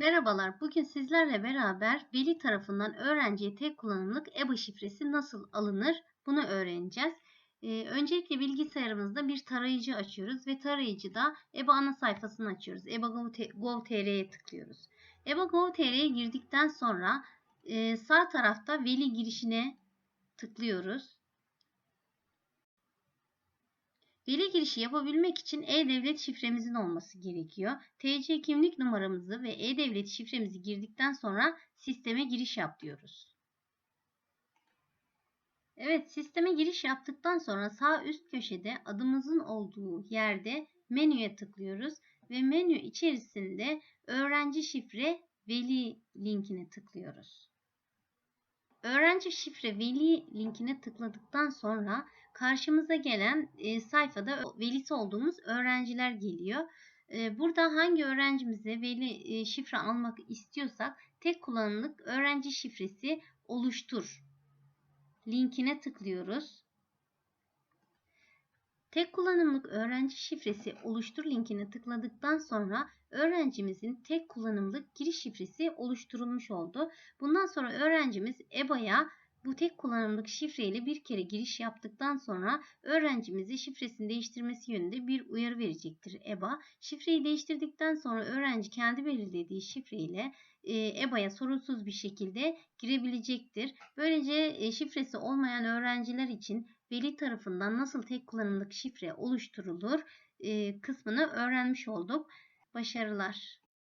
Merhabalar, bugün sizlerle beraber veli tarafından öğrenciye tek kullanımlık EBA şifresi nasıl alınır bunu öğreneceğiz. Ee, öncelikle bilgisayarımızda bir tarayıcı açıyoruz ve tarayıcıda EBA ana sayfasını açıyoruz. EBA.gov.tr'ye tıklıyoruz. EBA.gov.tr'ye girdikten sonra e, sağ tarafta veli girişine tıklıyoruz. Veri girişi yapabilmek için e-devlet şifremizin olması gerekiyor. TC kimlik numaramızı ve e-devlet şifremizi girdikten sonra sisteme giriş yap diyoruz. Evet, sisteme giriş yaptıktan sonra sağ üst köşede adımızın olduğu yerde menüye tıklıyoruz ve menü içerisinde öğrenci şifre veli linkine tıklıyoruz. Öğrenci şifre veli linkine tıkladıktan sonra karşımıza gelen e, sayfada velisi olduğumuz öğrenciler geliyor. E, burada hangi öğrencimize veli e, şifre almak istiyorsak tek kullanımlık öğrenci şifresi oluştur linkine tıklıyoruz. Tek kullanımlık öğrenci şifresi oluştur linkine tıkladıktan sonra öğrencimizin tek kullanımlık giriş şifresi oluşturulmuş oldu. Bundan sonra öğrencimiz EBA'ya bu tek kullanımlık şifreyle bir kere giriş yaptıktan sonra öğrencimizi şifresini değiştirmesi yönünde bir uyarı verecektir EBA. Şifreyi değiştirdikten sonra öğrenci kendi belirlediği şifreyle e, EBA'ya sorunsuz bir şekilde girebilecektir. Böylece e, şifresi olmayan öğrenciler için veli tarafından nasıl tek kullanımlık şifre oluşturulur e, kısmını öğrenmiş olduk. Başarılar.